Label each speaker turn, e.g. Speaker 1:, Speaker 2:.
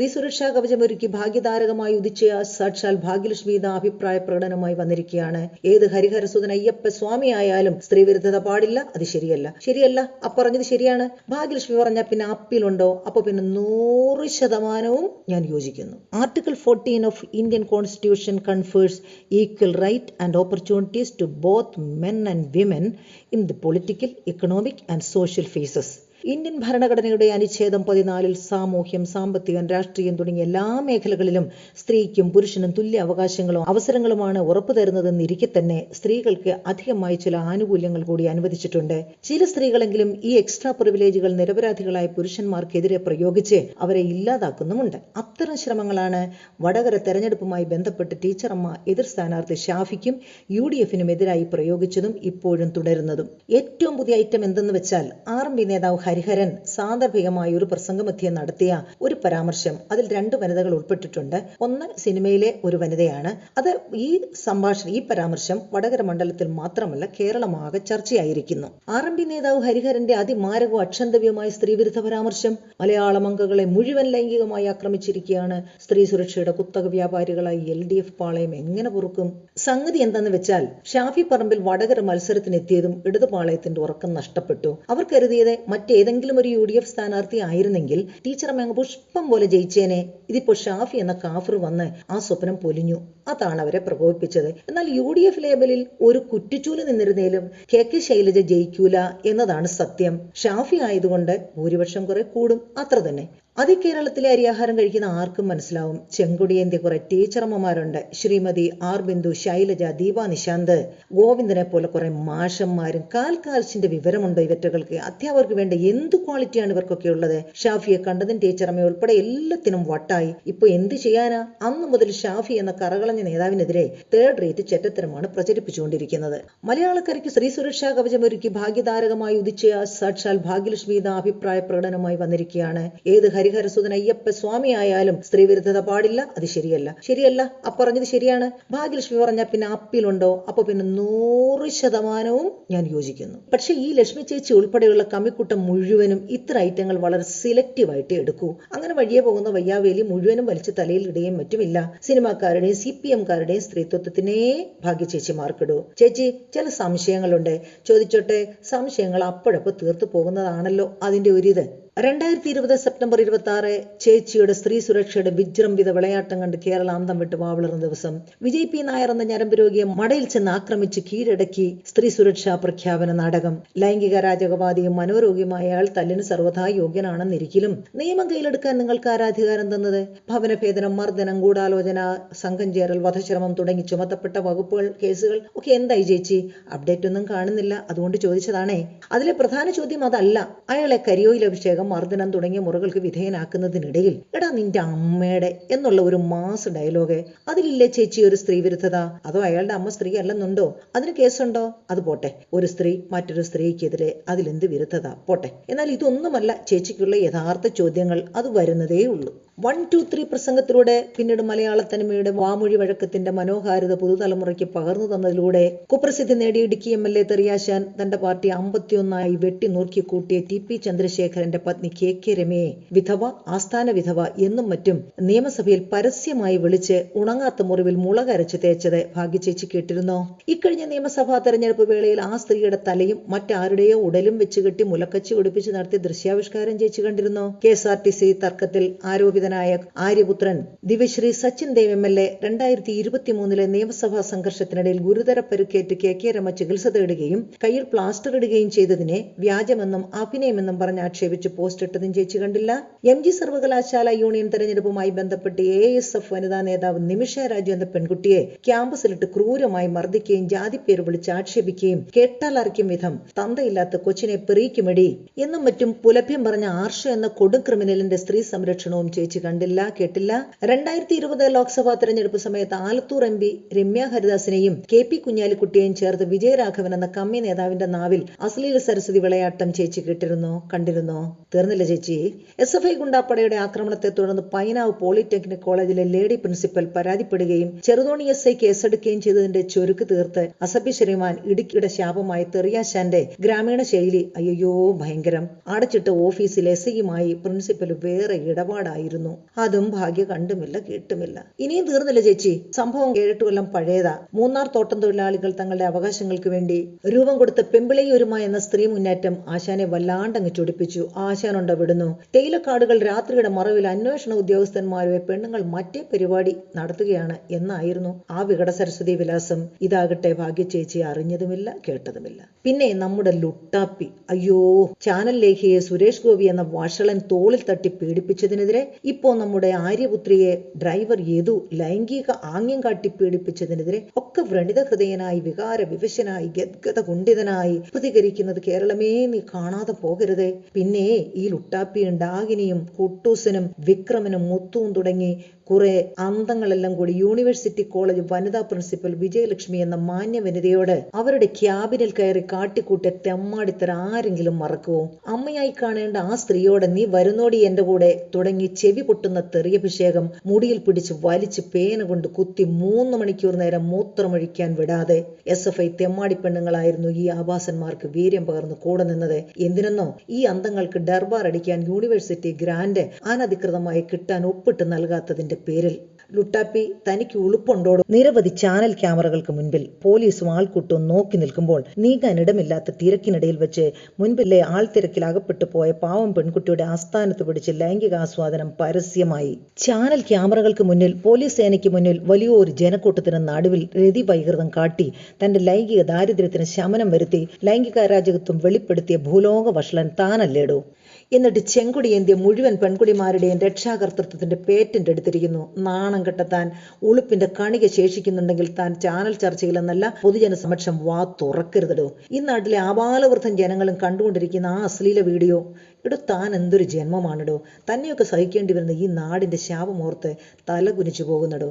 Speaker 1: സ്ത്രീ സുരക്ഷാ കവചമൊരുക്കി ഭാഗ്യതാരകമായി ഉദിച്ച സാക്ഷാൽ ഭാഗ്യലക്ഷ്മി എന്ന അഭിപ്രായ പ്രകടനമായി വന്നിരിക്കുകയാണ്. ഏത് ഹരിഹരസുതൻ അയ്യപ്പ സ്വാമി ആയാലും സ്ത്രീ വിരുദ്ധത പാടില്ല അത് ശരിയല്ല. ശരിയല്ല ആ പറഞ്ഞത് ശരിയാണ്. ഭാഗ്യലക്ഷ്മി പറഞ്ഞ പിന്നെ അപ്പീലുണ്ടോ? അപ്പൊ പിന്നെ നൂറ് ശതമാനവും ഞാൻ യോജിക്കുന്നു. Article fourteen of Indian constitution confers equal right and opportunities to both men and women in the political economic and social phases Indian ഭരണഘടനയുടെ അനുച്ഛേദം പതിനാലിൽ സാമൂഹ്യം സാമ്പത്തികം രാഷ്ട്രീയം തുടങ്ങിയ എല്ലാ മേഖലകളിലും സ്ത്രീക്കും പുരുഷനും തുല്യ അവകാശങ്ങളും അവസരങ്ങളുമാണ് ഉറപ്പു തരുന്നതെന്നിരിക്കെ തന്നെ സ്ത്രീകൾക്ക് അധികമായി ചില ആനുകൂല്യങ്ങൾ കൂടി അനുവദിച്ചിട്ടുണ്ട്. ചില സ്ത്രീകളെങ്കിലും ഈ എക്സ്ട്രാ പ്രിവിലേജുകൾ നിരപരാധികളായ പുരുഷന്മാർക്കെതിരെ പ്രയോഗിച്ച് അവരെ ഇല്ലാതാക്കുന്നുമുണ്ട്. അത്തരം ശ്രമങ്ങളാണ് വടകര തെരഞ്ഞെടുപ്പുമായി ബന്ധപ്പെട്ട് ടീച്ചറമ്മ എതിർ സ്ഥാനാർത്ഥി ഷാഫിക്കും യു ഡി എഫിനും എതിരായി പ്രയോഗിച്ചതും ഇപ്പോഴും തുടരുന്നതും. ഏറ്റവും പുതിയ ഐറ്റം എന്തെന്ന് വെച്ചാൽ ആർ എം പി നേതാവ് ഹരിഹരൻ സാന്ദർഭികമായ ഒരു പ്രസംഗമധ്യം നടത്തിയ ഒരു പരാമർശം അതിൽ രണ്ട് വനിതകൾ ഉൾപ്പെട്ടിട്ടുണ്ട്. ഒന്ന് സിനിമയിലെ ഒരു വനിതയാണ്. അത് ഈ സംഭാഷണം ഈ പരാമർശം വടകര മണ്ഡലത്തിൽ മാത്രമല്ല കേരളമാകെ ചർച്ചയായിരിക്കുന്നു. ആർ എം പി നേതാവ് ഹരിഹരന്റെ അതിമാരകവും അക്ഷന്തവ്യമായ സ്ത്രീവിരുദ്ധ പരാമർശം മലയാള മംഗകളെ മുഴുവൻ ലൈംഗികമായി ആക്രമിച്ചിരിക്കുകയാണ്. സ്ത്രീ സുരക്ഷയുടെ കുത്തക വ്യാപാരികളായി എൽ ഡി എഫ് പാളയം എങ്ങനെ പൊറുക്കും? സംഗതി എന്തെന്ന് വെച്ചാൽ ഷാഫി പറമ്പിൽ വടകര മത്സരത്തിനെത്തിയതും ഇടതുപാളയത്തിന്റെ ഉറക്കം നഷ്ടപ്പെട്ടു. അവർ കരുതിയത് മറ്റേതെങ്കിലും ഒരു യു ഡി എഫ് സ്ഥാനാർത്ഥി ആയിരുന്നെങ്കിൽ ടീച്ചർ അങ്ങ് പുഷ്പം പോലെ ജയിച്ചേനെ. ഇതിപ്പോ ഷാഫി എന്ന കാഫർ വന്ന് ആ സ്വപ്നം പൊലിഞ്ഞു. അതാണ് അവരെ പ്രകോപിപ്പിച്ചത്. എന്നാൽ യു ഡി എഫ് ലേബലിൽ ഒരു കുറ്റിച്ചൂൽ നിന്നിരുന്നേലും കെ കെ ശൈലജ ജയിക്കൂല എന്നതാണ് സത്യം. ഷാഫി ആയതുകൊണ്ട് ഭൂരിപക്ഷം കുറെ കൂടും. അത്ര തന്നെ. അതി കേരളത്തിലെ അരിയാഹാരം കഴിക്കുന്ന ആർക്കും മനസ്സിലാവും. ചെങ്കുടിയേന്ത്യ കുറെ ടീച്ചർമ്മമാരുണ്ട്. ശ്രീമതി ആർ ബിന്ദു ശൈലജ ദീപ നിശാന്ത്. ഗോവിന്ദനെ പോലെ കുറെ മാഷന്മാരും കാൽ വിവരമുണ്ടോ ഇവറ്റകൾക്ക്. അധ്യാപകർക്ക് വേണ്ട എന്ത് ക്വാളിറ്റിയാണ് ഇവർക്കൊക്കെ ഉള്ളത്? ഷാഫിയെ കണ്ടതും ടീച്ചറമ്മ ഉൾപ്പെടെ എല്ലാത്തിനും വട്ടായി. ഇപ്പൊ എന്ത് ചെയ്യാനാ? അന്നു മുതൽ ഷാഫി എന്ന കറകളഞ്ഞ നേതാവിനെതിരെ തേർഡ് റേറ്റ് ചെറ്റത്തരമാണ് പ്രചരിപ്പിച്ചുകൊണ്ടിരിക്കുന്നത്. മലയാളക്കരയ്ക്ക് സ്ത്രീ സുരക്ഷാ കവചമൊരുക്കി ഭാഗ്യതാരകമായി ഉദിച്ച സാക്ഷാൽ ഭാഗ്യലക്ഷ്മി അഭിപ്രായ പ്രകടനമായി വന്നിരിക്കുകയാണ്. ഏത് ഹരിഹരസുതൻ അയ്യപ്പ സ്വാമി ആയാലും സ്ത്രീ വിരുദ്ധത പാടില്ല. അത് ശരിയല്ല. ശരിയല്ല. ആ പറഞ്ഞത് ശരിയാണ്. ഭാഗ്യലക്ഷ്മി പറഞ്ഞ പിന്നെ അപ്പിലുണ്ടോ? അപ്പൊ പിന്നെ നൂറ് ശതമാനവും ഞാൻ യോജിക്കുന്നു. പക്ഷെ ഈ ലക്ഷ്മി ചേച്ചി ഉൾപ്പെടെയുള്ള കമ്മിക്കൂട്ടം മുഴുവനും ഇത്ര ഐറ്റങ്ങൾ വളരെ സിലക്റ്റീവായിട്ട് എടുക്കൂ. അങ്ങനെ വഴിയെ പോകുന്ന വയ്യാവേലി മുഴുവനും വലിച്ചു തലയിൽ ഇടുകയും മറ്റുമില്ല. സിനിമാക്കാരുടെയും സി പി എംകാരുടെയും സ്ത്രീത്വത്തിനെ ഭാഗ്യ ചേച്ചി മാർക്കിടൂ ചേച്ചി ചില സംശയങ്ങളുണ്ട്. ചോദിച്ചോട്ടെ സംശയങ്ങൾ അപ്പോഴപ്പോൾ തീർത്തു പോകുന്നതാണല്ലോ അതിന്റെ ഒരിത്. രണ്ടായിരത്തി ഇരുപത് സെപ്റ്റംബർ ഇരുപത്തി ആറ് ചേച്ചിയുടെ സ്ത്രീ സുരക്ഷയുടെ വിജൃംഭിത വിളയാട്ടം കണ്ട് കേരള അന്തം വിട്ട് വാവിളർന്ന ദിവസം വിജയ് പി നായർ എന്ന ഞരമ്പ് രോഗിയെ മടയിൽ ചെന്ന് ആക്രമിച്ച് കീഴടക്കി സ്ത്രീ സുരക്ഷാ പ്രഖ്യാപന നാടകം. ലൈംഗിക രാജകവാദിയും മനോരോഗിയുമായ അയാൾ തല്ലിന് സർവതാ യോഗ്യനാണെന്നിരിക്കലും. നിയമം കയ്യിലെടുക്കാൻ നിങ്ങൾക്ക് ആരാധികാരം തന്നത്? ഭവനഭേദനം മർദ്ദനം ഗൂഢാലോചന സംഘം ചേരൽ വധശ്രമം തുടങ്ങി ചുമത്തപ്പെട്ട വകുപ്പുകൾ കേസുകൾ ഒക്കെ എന്തായി ചേച്ചി? അപ്ഡേറ്റ് ഒന്നും കാണുന്നില്ല. അതുകൊണ്ട് ചോദിച്ചതാണേ. അതിലെ പ്രധാന ചോദ്യം അതല്ല. അയാളെ കരിയോയിൽ അഭിഷേകം മർദ്ദനം തുടങ്ങിയ മുറകൾക്ക് വിധേയനാക്കുന്നതിനിടയിൽ എടാ നിന്റെ അമ്മയുടെ എന്നുള്ള ഒരു മാസ് ഡയലോഗ് അതിലില്ലേ ചേച്ചി ഒരു സ്ത്രീ വിരുദ്ധത? അതോ അയാളുടെ അമ്മ സ്ത്രീ അല്ലെന്നുണ്ടോ? അതിന് കേസുണ്ടോ? അത് പോട്ടെ. ഒരു സ്ത്രീ മറ്റൊരു സ്ത്രീക്കെതിരെ അതിലെന്ത് വിരുദ്ധത? പോട്ടെ. എന്നാൽ ഇതൊന്നുമല്ല ചേച്ചിക്കുള്ള യഥാർത്ഥ ചോദ്യങ്ങൾ. അത് വരുന്നതേ ഉള്ളൂ വൺ ടു ത്രീ പ്രസംഗത്തിലൂടെ പിന്നീട് മലയാള തനിമയുടെ വാമൊഴി വഴക്കത്തിന്റെ മനോഹാരിത പുതുതലമുറയ്ക്ക് പകർന്നു തന്നതിലൂടെ കുപ്രസിദ്ധി നേടിയ ഇടുക്കി എം എൽ എ തെറിയാശാൻ തന്റെ പാർട്ടി അമ്പത്തിയൊന്നായി വെട്ടി നുറുക്കി കൂട്ടിയ ടി പി ചന്ദ്രശേഖരന്റെ പത്നി കെ കെ രമയെ വിധവ ആസ്ഥാന വിധവ എന്നും മറ്റും നിയമസഭയിൽ പരസ്യമായി വിളിച്ച് ഉണങ്ങാത്ത മുറിവിൽ മുളകരച്ച് തേച്ചത് ഭാഗ്യചേച്ചി കേട്ടിരുന്നോ? ഇക്കഴിഞ്ഞ നിയമസഭാ തെരഞ്ഞെടുപ്പ് വേളയിൽ ആ സ്ത്രീയുടെ തലയും മറ്റാരുടെയോ ഉടലും വെച്ച് കെട്ടി മുലക്കച്ചി ഒടിപ്പിച്ച് നടത്തിയ ദൃശ്യാവിഷ്കാരം ചേച്ചി കണ്ടിരുന്നോ? K S R T C തർക്കത്തിൽ ആരോപിതനായ ആര്യപുത്രൻ Divyasree Sachin Dev M L A രണ്ടായിരത്തി ഇരുപത്തി മൂന്നിലെ നിയമസഭാ സംഘർഷത്തിനിടയിൽ ഗുരുതര പരുക്കേറ്റ് കെ കെ രമ ചികിത്സ തേടുകയും കയ്യിൽ പ്ലാസ്റ്റർ ഇടുകയും ചെയ്തതിനെ വ്യാജമെന്നും അഭിനയമെന്നും പറഞ്ഞ് ആക്ഷേപിച്ച് പോസ്റ്റ് ഇട്ടതും ചേച്ചി കണ്ടില്ല. എം ജി സർവകലാശാല യൂണിയൻ തെരഞ്ഞെടുപ്പുമായി ബന്ധപ്പെട്ട് എ എസ് എഫ് വനിതാ നേതാവ് നിമിഷ രാജു എന്ന പെൺകുട്ടിയെ ക്യാമ്പസിലിട്ട് ക്രൂരമായി മർദ്ദിക്കുകയും ജാതിപ്പേര് വിളിച്ച് ആക്ഷേപിക്കുകയും കേട്ടാലറിക്കും വിധം തന്തയില്ലാത്ത കൊച്ചിനെ പെറിയിക്കുമടി. എന്നും മറ്റും പുലഭ്യം പറഞ്ഞ ആർഷ എന്ന കൊടും ക്രിമിനലിന്റെ സ്ത്രീ സംരക്ഷണവും ചേച്ചി കണ്ടില്ല കേട്ടില്ല. രണ്ടായിരത്തി ഇരുപത് ലോക്സഭാ തെരഞ്ഞെടുപ്പ് സമയത്ത് ആലത്തൂർ എം പി രമ്യ ഹരിദാസിനെയും കെ പി കുഞ്ഞാലിക്കുട്ടിയെയും ചേർത്ത് വിജയരാഘവൻ എന്ന കമ്മി നേതാവിന്റെ നാവിൽ അശ്ലീല സരസ്വതി വിളയാട്ടം ചേച്ചി കേട്ടിരുന്നോ കണ്ടിരുന്നോ? തീർന്നില്ല ചേച്ചി. എസ് എഫ് ഐ ഗുണ്ടാപ്പടയുടെ ആക്രമണത്തെ തുടർന്ന് പൈനാവ് പോളിടെക്നിക് കോളേജിലെ ലേഡി പ്രിൻസിപ്പൽ പരാതിപ്പെടുകയും ചെറുതോണി എസ് ഐ കേസെടുക്കുകയും ചെയ്തതിന്റെ ചുരുക്ക് തീർത്ത് അസഭ്യ ശ്രീമാൻ ഇടുക്കിയുടെ ശാപമായി തെറിയാശാന്റെ ഗ്രാമീണ ശൈലി അയ്യോ ഭയങ്കരം. അടച്ചിട്ട് ഓഫീസിൽ എസ് ഐയുമായി പ്രിൻസിപ്പൽ വേറെ ഇടപാടായിരുന്നു. വന്നിരുന്നു അതും ഭാഗ്യ കണ്ടുമില്ല കേട്ടുമില്ല. ഇനിയും തീർന്നില്ല ചേച്ചി? സംഭവം ഏഴെട്ട് കൊല്ലം പഴയതാ. മൂന്നാർ തോട്ടം തൊഴിലാളികൾ തങ്ങളുടെ അവകാശങ്ങൾക്ക് വേണ്ടി രൂപം കൊടുത്ത പെമ്പിളയൊരുമ എന്ന സ്ത്രീ മുന്നേറ്റം ആശാനെ വല്ലാണ്ടങ്ങ് ചൊടിപ്പിച്ചു. ആശാനുണ്ട വിടുന്നു. തേയിലക്കാടുകൾ രാത്രിയുടെ മറവിൽ അന്വേഷണ ഉദ്യോഗസ്ഥന്മാരെ പെണ്ണുങ്ങൾ മറ്റേ പരിപാടി നടത്തുകയാണ് എന്നായിരുന്നു ആ വികട സരസ്വതി വിലാസം. ഇതാകട്ടെ ഭാഗ്യ ചേച്ചി അറിഞ്ഞതുമില്ല കേട്ടതുമില്ല. പിന്നെ നമ്മുടെ ലുട്ടാപ്പി. അയ്യോ ചാനൽ ലേഖിയെ സുരേഷ് ഗോപി എന്ന വഷളൻ തോളിൽ തട്ടി പീഡിപ്പിച്ചതിനെതിരെ ഇപ്പോ നമ്മുടെ ആര്യപുത്രിയെ ഡ്രൈവർ യദു ലൈംഗിക ആംഗ്യം കാട്ടി പീഡിപ്പിച്ചതിനെതിരെ ഒക്കെ വ്രണിത ഹൃദയനായി വികാര വിവശനായി ഗദ്ഗത കുണ്ഠിതനായി പ്രതികരിക്കുന്നത് കേരളമേ നീ കാണാതെ പോകരുതേ. പിന്നെ ഈ ലുട്ടാപ്പിയും ഡാഗിനിയും കുട്ടൂസനും വിക്രമനും മുത്തുവും തുടങ്ങി കുറെ അന്തങ്ങളെല്ലാം കൂടി യൂണിവേഴ്സിറ്റി കോളേജ് വനിതാ പ്രിൻസിപ്പൽ വിജയലക്ഷ്മി എന്ന മാന്യ വനിതയോട് അവരുടെ ക്യാബിനിൽ കയറി കാട്ടിക്കൂട്ടിയ തെമ്മാടിത്തര ആരെങ്കിലും മറക്കുവോ? അമ്മയായി കാണേണ്ട ആ സ്ത്രീയോടെ നീ വരുന്നോടി എന്റെ കൂടെ തുടങ്ങി ചെവി പൊട്ടുന്ന തെറിയഭിഷേകം മുടിയിൽ പിടിച്ച് വലിച്ച് പേന കൊണ്ട് കുത്തി മൂന്ന് മണിക്കൂർ നേരം മൂത്രമൊഴിക്കാൻ വിടാതെ. എസ് എഫ് ഐ തെമ്മാടി പെണ്ണുങ്ങളായിരുന്നു ഈ ആവാസന്മാർക്ക് വീര്യം പകർന്നു കൂടെ നിന്നത്. എന്തിനെന്നോ? ഈ അന്തങ്ങൾക്ക് ഡർബാർ അടിക്കാൻ യൂണിവേഴ്സിറ്റി ഗ്രാന്റ് അനധികൃതമായി കിട്ടാൻ ഒപ്പിട്ട് നൽകാത്തതിന്റെ പേരിൽ. ലുട്ടാപ്പി തനിക്ക് ഉളുപ്പുണ്ടോടും നിരവധി ചാനൽ ക്യാമറകൾക്ക് മുൻപിൽ പോലീസും ആൾക്കൂട്ടവും നോക്കി നിൽക്കുമ്പോൾ നീങ്ങാനിടമില്ലാത്ത തിരക്കിനിടയിൽ വെച്ച് മുൻപിലെ ആൾത്തിരക്കിൽ അകപ്പെട്ടു പോയ പാവം പെൺകുട്ടിയുടെ ആസ്ഥാനത്ത് പിടിച്ച് ലൈംഗികാസ്വാദനം പരസ്യമായി. ചാനൽ ക്യാമറകൾക്ക് മുന്നിൽ പോലീസ് സേനയ്ക്ക് മുന്നിൽ വലിയൊരു ജനക്കൂട്ടത്തിന് നടുവിൽ രതി വൈകൃതം കാട്ടി തന്റെ ലൈംഗിക ദാരിദ്ര്യത്തിന് ശമനം വരുത്തി ലൈംഗിക അരാജകത്വം വെളിപ്പെടുത്തിയ ഭൂലോക വഷളൻ താനല്ലേടോ? എന്നിട്ട് ചെങ്കുടിയേന്ത്യ മുഴുവൻ പെൺകുടിമാരുടെയും രക്ഷാകർത്തൃത്വത്തിന്റെ പേറ്റന്റ് എടുത്തിരിക്കുന്നു. നാണം കെട്ടത്താൻ ഉളുപ്പിന്റെ കണിക ശേഷിക്കുന്നുണ്ടെങ്കിൽ താൻ ചാനൽ ചർച്ചയിൽ ചർച്ചയിലെന്നല്ല പൊതുജന സമക്ഷം വാ തുറക്കരുതടോ. ഈ നാട്ടിലെ ആപാലവൃദ്ധം ജനങ്ങളും കണ്ടുകൊണ്ടിരിക്കുന്ന ആ അശ്ലീല വീഡിയോ ഇടോ താൻ എന്തൊരു ജന്മമാണിടോ. തന്നെയൊക്കെ സഹിക്കേണ്ടി വരുന്ന ഈ നാടിന്റെ ശാപമോർത്ത് തല കുനിച്ചു പോകുന്നടോ.